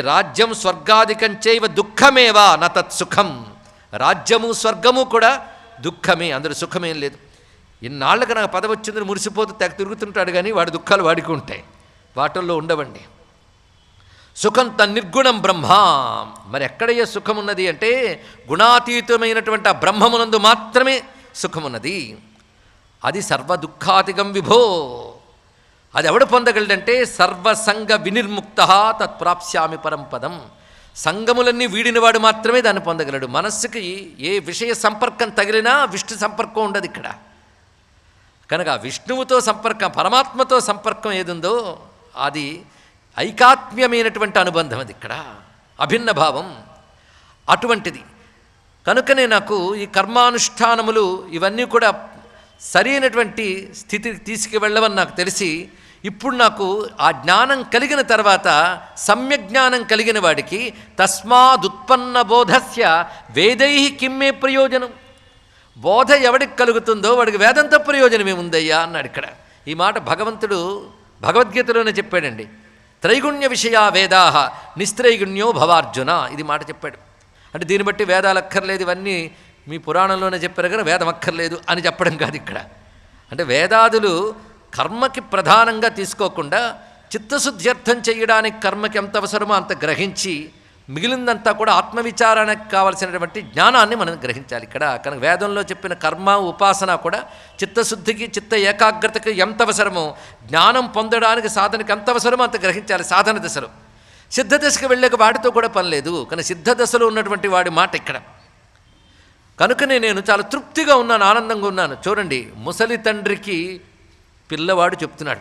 రాజ్యం స్వర్గాదికంచైవ దుఃఖమేవా న తత్సుఖం రాజ్యము స్వర్గము కూడా దుఃఖమే అందరు సుఖమేం లేదు. ఇన్నాళ్ళకి నాకు పదవి వచ్చిందని మురిసిపోతూ తెగ తిరుగుతుంటాడు కానీ వాడి దుఃఖాలు వాడికి ఉంటాయి. వాటిల్లో ఉండవండి. సుఖం తన్నిర్గుణం బ్రహ్మ. మరి ఎక్కడయ్యే సుఖం ఉన్నది అంటే గుణాతీతమైనటువంటి ఆ బ్రహ్మమునందు మాత్రమే సుఖమున్నది. అది సర్వ దుఃఖాతిగం విభో. అది ఎవడు పొందగలడంటే సర్వసంగ వినిర్ముక్త తత్ప్రాప్స్యామి పరంపదం సంగములన్నీ వీడినవాడు మాత్రమే దాన్ని పొందగలడు. మనస్సుకి ఏ విషయ సంపర్కం తగిలినా విష్ణు సంపర్కం ఉండదు ఇక్కడ. కనుక విష్ణువుతో సంపర్కం పరమాత్మతో సంపర్కం ఏదుందో అది ఐకాత్మ్యమైనటువంటి అనుబంధం అది ఇక్కడ. అభిన్న భావం అటువంటిది. కనుకనే నాకు ఈ కర్మానుష్ఠానములు ఇవన్నీ కూడా సరైనటువంటి స్థితికి తీసుకువెళ్ళవని నాకు తెలిసి ఇప్పుడు నాకు ఆ జ్ఞానం కలిగిన తర్వాత సమ్యక్ జ్ఞానం కలిగిన వాడికి తస్మాదుత్పన్న బోధస్య వేదై కిమ్మే ప్రయోజనం. బోధ ఎవడికి కలుగుతుందో వాడికి వేదంతో ప్రయోజనం ఏముందయ్యా అన్నాడు ఇక్కడ. ఈ మాట భగవంతుడు భగవద్గీతలోనే చెప్పాడండి. త్రైగుణ్య విషయా వేదాహ నిస్త్రైగుణ్యో భవార్జున ఇది మాట చెప్పాడు. అంటే దీన్ని బట్టి వేదాలు అక్కర్లేదు ఇవన్నీ మీ పురాణంలోనే చెప్పారు కానీ వేదం అక్కర్లేదు అని చెప్పడం కాదు ఇక్కడ. అంటే వేదాదులు కర్మకి ప్రధానంగా తీసుకోకుండా చిత్తశుద్ధ్యర్థం చేయడానికి కర్మకి ఎంత అవసరమో అంత గ్రహించి మిగిలిందంతా కూడా ఆత్మవిచారానికి కావలసినటువంటి జ్ఞానాన్ని మనం గ్రహించాలి. ఇక్కడ కనుక వేదంలో చెప్పిన కర్మ ఉపాసన కూడా చిత్తశుద్ధికి చిత్త ఏకాగ్రతకి ఎంత అవసరమో జ్ఞానం పొందడానికి సాధనకి ఎంత అవసరమో అంత గ్రహించాలి సాధన దశలో. సిద్ధ దశకు వెళ్ళాక వాడితో కూడా పని లేదు. కానీ సిద్ధ దశలో ఉన్నటువంటి వాడి మాట ఇక్కడ. కనుకనే నేను చాలా తృప్తిగా ఉన్నాను ఆనందంగా ఉన్నాను. చూడండి ముసలి తండ్రికి పిల్లవాడు చెప్తున్నాడు.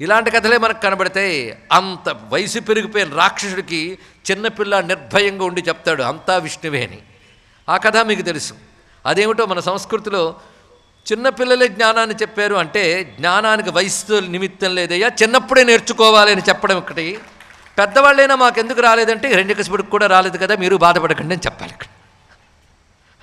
ఇలాంటి కథలే మనకు కనబడతాయి. అంత వయసు పెరిగిపోయిన రాక్షసుడికి చిన్నపిల్ల నిర్భయంగా ఉండి చెప్తాడు అంతా విష్ణువే అని. ఆ కథ మీకు తెలుసు. అదేమిటో మన సంస్కృతిలో చిన్నపిల్లలే జ్ఞానాన్ని చెప్పారు అంటే జ్ఞానానికి వయస్సు నిమిత్తం లేదయ్యా చిన్నప్పుడే నేర్చుకోవాలి అని చెప్పడం ఒకటి. పెద్దవాళ్ళైనా మాకెందుకు రాలేదంటే హిరణ్యకశిపుడికి కూడా రాలేదు కదా మీరు బాధపడకండి అని చెప్పాలి ఇక్కడ.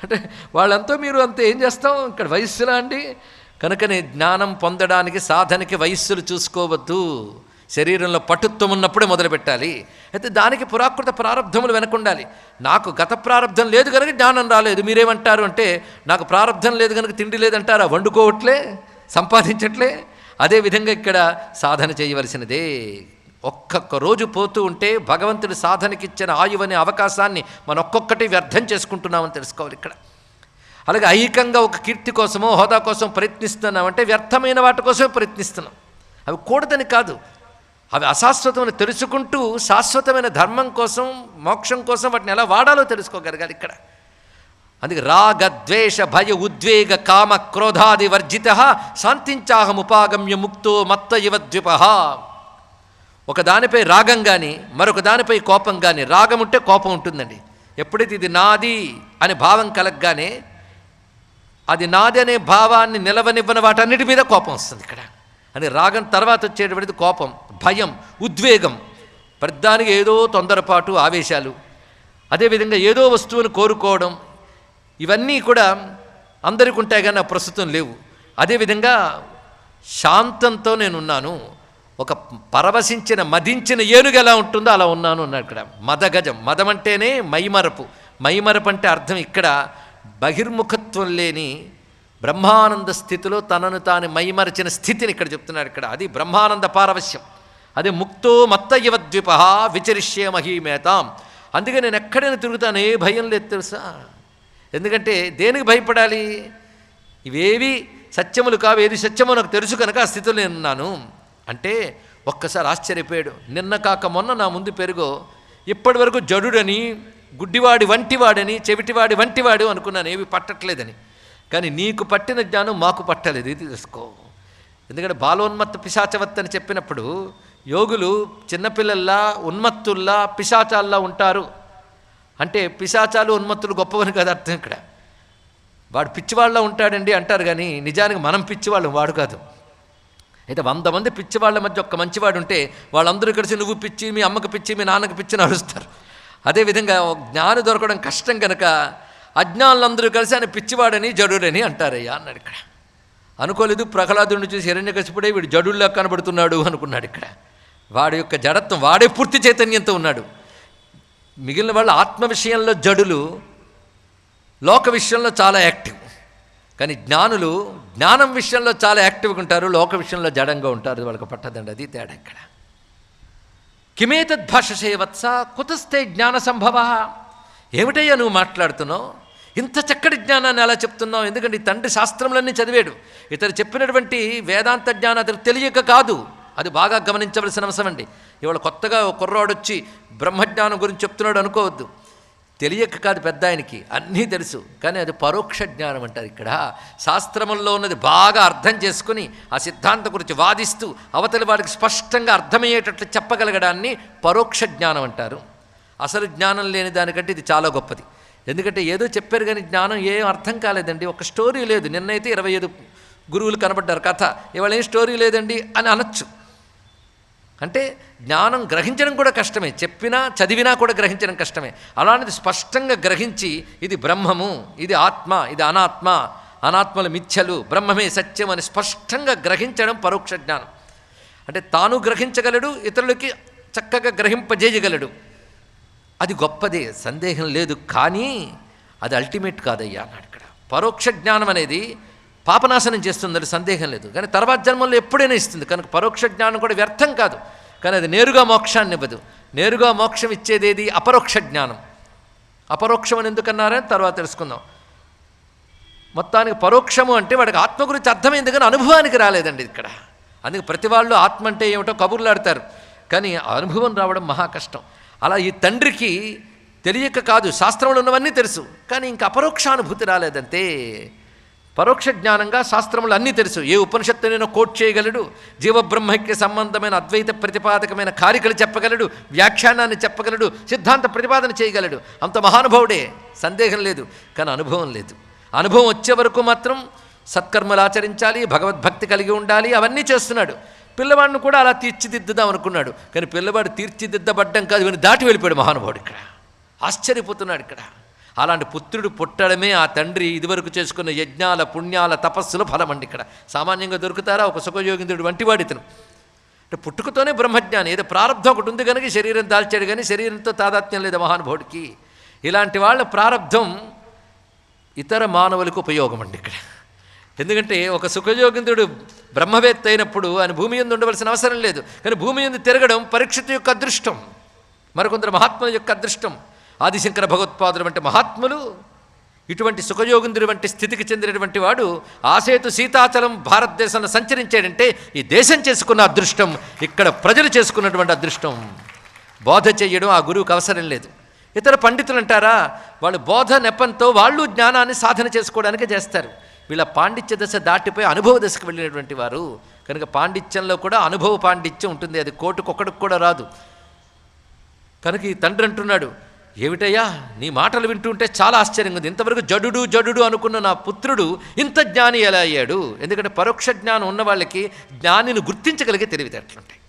అంటే వాళ్ళంతా మీరు అంత ఏం చేస్తాం? ఇక్కడ వయస్సులా అండి. కనుకనే జ్ఞానం పొందడానికి సాధనకి వయస్సులు చూసుకోవద్దు. శరీరంలో పటుత్వం ఉన్నప్పుడే మొదలుపెట్టాలి. అయితే దానికి పురాకృత ప్రారంధములు వెనకుండాలి. నాకు గత ప్రారంధం లేదు కనుక జ్ఞానం రాలేదు. మీరేమంటారు అంటే నాకు ప్రారంధం లేదు కనుక తిండి లేదంటారా? వండుకోవట్లే? సంపాదించట్లే? అదేవిధంగా ఇక్కడ సాధన చేయవలసినదే. ఒక్కొక్క రోజు పోతూ ఉంటే భగవంతుడి సాధనకిచ్చిన ఆయువనే అవకాశాన్ని మనం ఒక్కొక్కటి వ్యర్థం చేసుకుంటున్నామని తెలుసుకోవాలి ఇక్కడ. అలాగే ఐహికంగా ఒక కీర్తి కోసమో హోదా కోసం ప్రయత్నిస్తున్నామంటే వ్యర్థమైన వాటి కోసమే ప్రయత్నిస్తున్నాం. అవి కూడదని కాదు. అవి అశాశ్వతమని తెలుసుకుంటూ శాశ్వతమైన ధర్మం కోసం మోక్షం కోసం వాటిని ఎలా వాడాలో తెలుసుకోగలగాలి ఇక్కడ. అందుకే రాగ ద్వేష భయ ఉద్వేగ కామ క్రోధాది వర్జిత శాంతించాహముపాగమ్య ముక్తో మత్త ఇవ ద్విప. ఒక దానిపై రాగం కానీ మరొక దానిపై కోపం కానీ రాగం ఉంటే కోపం ఉంటుందండి. ఎప్పుడైతే ఇది నాది అనే భావం కలగగానే అది నాది అనే భావాన్ని నిలవనివ్వని వాటన్నిటి మీద కోపం వస్తుంది ఇక్కడ. అని రాగం తర్వాత వచ్చేటువంటిది కోపం భయం ఉద్వేగం. ప్రతిదానికి ఏదో తొందరపాటు ఆవేశాలు. అదేవిధంగా ఏదో వస్తువును కోరుకోవడం. ఇవన్నీ కూడా అందరికీ ఉంటాయి కానీ ప్రస్తుతం లేవు. అదేవిధంగా శాంతంతో నేనున్నాను. ఒక పరవశించిన మదించిన ఏనుగు ఎలా ఉంటుందో అలా ఉన్నాను అన్నాడు ఇక్కడ. మదగజం. మదం అంటేనే మైమరపు. మైమరపు అంటే అర్థం ఇక్కడ బహిర్ముఖ బహిర్ముఖత్వం లేని బ్రహ్మానంద స్థితిలో తనను తాను మైమరచిన స్థితిని ఇక్కడ చెప్తున్నాడు ఇక్కడ. అది బ్రహ్మానంద పారవశ్యం. అది ముక్తో మత్త యువద్విప విచరిష్యే మహీమేతాం. అందుకే నేను ఎక్కడైనా తిరుగుతాను ఏ భయం లేదు తెలుసా? ఎందుకంటే దేనికి భయపడాలి? ఇవేవి సత్యములు కావు ఏది సత్యమో నాకు తెలుసు కనుక ఆ స్థితిలో నేను ఉన్నాను. అంటే ఒక్కసారి ఆశ్చర్యపోయాడు. నిన్న కాక మొన్న నా ముందు పెరుగో ఇప్పటి వరకు జడుడని గుడ్డివాడి వంటివాడని చెవిటివాడి వంటివాడు అనుకున్నాను. ఏవి పట్టట్లేదని. కానీ నీకు పట్టిన జ్ఞానం మాకు పట్టలేదు. ఇది తెలుసుకో. ఎందుకంటే బాలోన్మత్త పిశాచవత్ అని చెప్పినప్పుడు యోగులు చిన్నపిల్లల్లా ఉన్మత్తుల్లా పిశాచాల్లా ఉంటారు. అంటే పిశాచాలు ఉన్మత్తులు గొప్పవని కదా అర్థం ఇక్కడ. వాడు పిచ్చివాళ్ళ ఉంటాడండి అంటారు కానీ నిజానికి మనం పిచ్చివాళ్ళం వాడు కాదు. అయితే వంద మంది పిచ్చివాళ్ళ మధ్య ఒక్క మంచివాడు ఉంటే వాళ్ళందరూ కలిసి నువ్వు పిచ్చి మీ అమ్మకి పిచ్చి మీ నాన్నకి పిచ్చి నడుస్తారు. అదేవిధంగా ఒక జ్ఞాని దొరకడం కష్టం కనుక అజ్ఞానులందరూ కలిసి ఆయన పిచ్చివాడని జడుడని అంటారయ్యా అన్నాడు ఇక్కడ. అనుకోలేదు ప్రహ్లాదుని చూసి హిరణ్యకశిపుడే వీడు జడుల్లా కనబడుతున్నాడు అనుకున్నాడు ఇక్కడ. వాడి యొక్క జడత్వం వాడే పూర్తి చైతన్యంతో ఉన్నాడు. మిగిలిన వాళ్ళు ఆత్మ విషయంలో జడులు లోక విషయంలో చాలా యాక్టివ్. కానీ జ్ఞానులు జ్ఞానం విషయంలో చాలా యాక్టివ్గా ఉంటారు లోక విషయంలో జడంగా ఉంటారు వాళ్ళకి పట్టదండి అది తేడా ఇక్కడ. కిమేతద్ భాషసే వత్స కుతస్తే జ్ఞాన సంభవ ఏమిటయ్యా నువ్వు మాట్లాడుతున్నావు? ఇంత చక్కటి జ్ఞానాన్ని అలా చెప్తున్నావు? ఎందుకంటే ఈ తండ్రి శాస్త్రములన్నీ చదివాడు. ఇతడు చెప్పినటువంటి వేదాంత జ్ఞానం అతను తెలియక కాదు. అది బాగా గమనించవలసిన అంశం అండి ఇవాళ కొత్తగా కుర్రాడొచ్చి బ్రహ్మజ్ఞానం గురించి చెప్తున్నాడు అనుకోవద్దు. తెలియక కాదు పెద్ద ఆయనకి అన్నీ తెలుసు. కానీ అది పరోక్ష జ్ఞానం అంటారు ఇక్కడ. శాస్త్రముల్లో ఉన్నది బాగా అర్థం చేసుకుని ఆ సిద్ధాంతం గురించి వాదిస్తూ అవతలి వాడికి స్పష్టంగా అర్థమయ్యేటట్లు చెప్పగలగడాన్ని పరోక్ష జ్ఞానం అంటారు. అసలు జ్ఞానం లేని దానికంటే ఇది చాలా గొప్పది. ఎందుకంటే ఏదో చెప్పారు కానీ జ్ఞానం ఏం అర్థం కాలేదండి. ఒక స్టోరీ లేదు. నిన్నైతే ఇరవై ఐదు గురువులు కనబడ్డారు. కథ. ఇవాళ ఏం స్టోరీ లేదండి అని అనొచ్చు. అంటే జ్ఞానం గ్రహించడం కూడా కష్టమే చెప్పినా చదివినా కూడా గ్రహించడం కష్టమే. అలాంటిది స్పష్టంగా గ్రహించి ఇది బ్రహ్మము ఇది ఆత్మ ఇది అనాత్మ అనాత్మల మిథ్యలు బ్రహ్మమే సత్యం అని స్పష్టంగా గ్రహించడం పరోక్ష జ్ఞానం. అంటే తాను గ్రహించగలడు ఇతరులకి చక్కగా గ్రహింపజేయగలడు. అది గొప్పదే సందేహం లేదు కానీ అది అల్టిమేట్ కాదయ్యా అన్నాడు ఇక్కడ. పరోక్ష జ్ఞానం అనేది పాపనాశనం చేస్తుందని సందేహం లేదు. కానీ తర్వాత జన్మల్లో ఎప్పుడైనా ఇస్తుంది. కనుక పరోక్ష జ్ఞానం కూడా వ్యర్థం కాదు. కానీ అది నేరుగా మోక్షాన్ని ఇవ్వదు. నేరుగా మోక్షం ఇచ్చేదేది అపరోక్ష జ్ఞానం. అపరోక్షం అని ఎందుకన్నారని తర్వాత తెలుసుకుందాం. మొత్తానికి పరోక్షము అంటే వాడికి ఆత్మ గురించి అర్థమైంది కానీ అనుభవానికి రాలేదండి ఇక్కడ. అందుకే ప్రతి వాళ్ళు ఆత్మ అంటే ఏమిటో కబుర్లాడతారు. కానీ అనుభవం రావడం మహా కష్టం. అలా ఈ తండ్రికి తెలియక కాదు శాస్త్రంలో ఉన్నవన్నీ తెలుసు. కానీ ఇంకా అపరోక్షానుభూతి రాలేదంతే. పరోక్ష జ్ఞానంగా శాస్త్రములు అన్నీ తెలుసు. ఏ ఉపనిషత్తునైనా కోట్ చేయగలడు? జీవబ్రహ్మకి సంబంధమైన అద్వైత ప్రతిపాదకమైన కారికలు చెప్పగలడు? వ్యాఖ్యానాన్ని చెప్పగలడు? సిద్ధాంత ప్రతిపాదన చేయగలడు? అంత మహానుభావుడే. సందేహం లేదు. కానీ అనుభవం లేదు. అనుభవం వచ్చే వరకు మాత్రం సత్కర్మలు ఆచరించాలి భగవద్భక్తి కలిగి ఉండాలి అవన్నీ చేస్తున్నాడు. పిల్లవాడిని కూడా అలా తీర్చిదిద్దుదాం అనుకున్నాడు. కానీ పిల్లవాడు తీర్చిదిద్దబడ్డం కాదు. వీని దాటి వెళ్ళిపోయాడు మహానుభావుడు ఇక్కడ. ఆశ్చర్యపోతున్నాడు ఇక్కడ. అలాంటి పుత్రుడు పుట్టడమే ఆ తండ్రి ఇదివరకు చేసుకున్న యజ్ఞాల పుణ్యాల తపస్సుల ఫలమండి ఇక్కడ. సామాన్యంగా దొరుకుతారా? ఒక సుఖయోగింద్రుడు వంటివాడు ఇతను. అంటే పుట్టుకతోనే బ్రహ్మజ్ఞానం. ఏదో ప్రారంధం ఒకటి ఉంది కనుక శరీరం దాల్చాడు కానీ శరీరంతో తాదాత్మ్యం లేదు మహానుభావుడికి. ఇలాంటి వాళ్ళ ప్రారంధం ఇతర మానవులకు ఉపయోగం అండి ఇక్కడ. ఎందుకంటే ఒక సుఖయోగింద్రుడు బ్రహ్మవేత్త అయినప్పుడు ఆయన భూమి ఎందు ఉండవలసిన అవసరం లేదు. కానీ భూమి ఎందు తిరగడం పరీక్షిత్ యొక్క అదృష్టం. మరికొందరు మహాత్ముల యొక్క అదృష్టం. ఆదిశంకర భగవత్పాదులు వంటి మహాత్ములు ఇటువంటి సుఖయోగింద్రుడి వంటి స్థితికి చెందినటువంటి వాడు ఆసేతు సీతాచలం భారతదేశంలో సంచరించాడంటే ఈ దేశం చేసుకున్న అదృష్టం ఇక్కడ ప్రజలు చేసుకున్నటువంటి అదృష్టం. బోధ చేయడం ఆ గురువుకి అవసరం లేదు. ఇతర పండితులు అంటారా వాళ్ళు బోధ నెపంతో వాళ్ళు జ్ఞానాన్ని సాధన చేసుకోవడానికి చేస్తారు. వీళ్ళ పాండిత్య దశ దాటిపోయి అనుభవ దశకు వెళ్ళినటువంటి వారు. కనుక పాండిత్యంలో కూడా అనుభవ పాండిత్యం ఉంటుంది అది కోటుకొక్కడికి కూడా రాదు. కనుక ఈ తండ్రి అంటున్నాడు ఏమిటయ్యా? నీ మాటలు వింటుంటే చాలా ఆశ్చర్యంగా ఉంది. ఇంతవరకు జడుడు జడుడు అనుకున్న నా పుత్రుడు ఇంత జ్ఞాని ఎలా అయ్యాడు? ఎందుకంటే పరోక్ష జ్ఞానం ఉన్న వాళ్ళకి జ్ఞానిని గుర్తించగలిగే తెలివితేటలుంటాయి.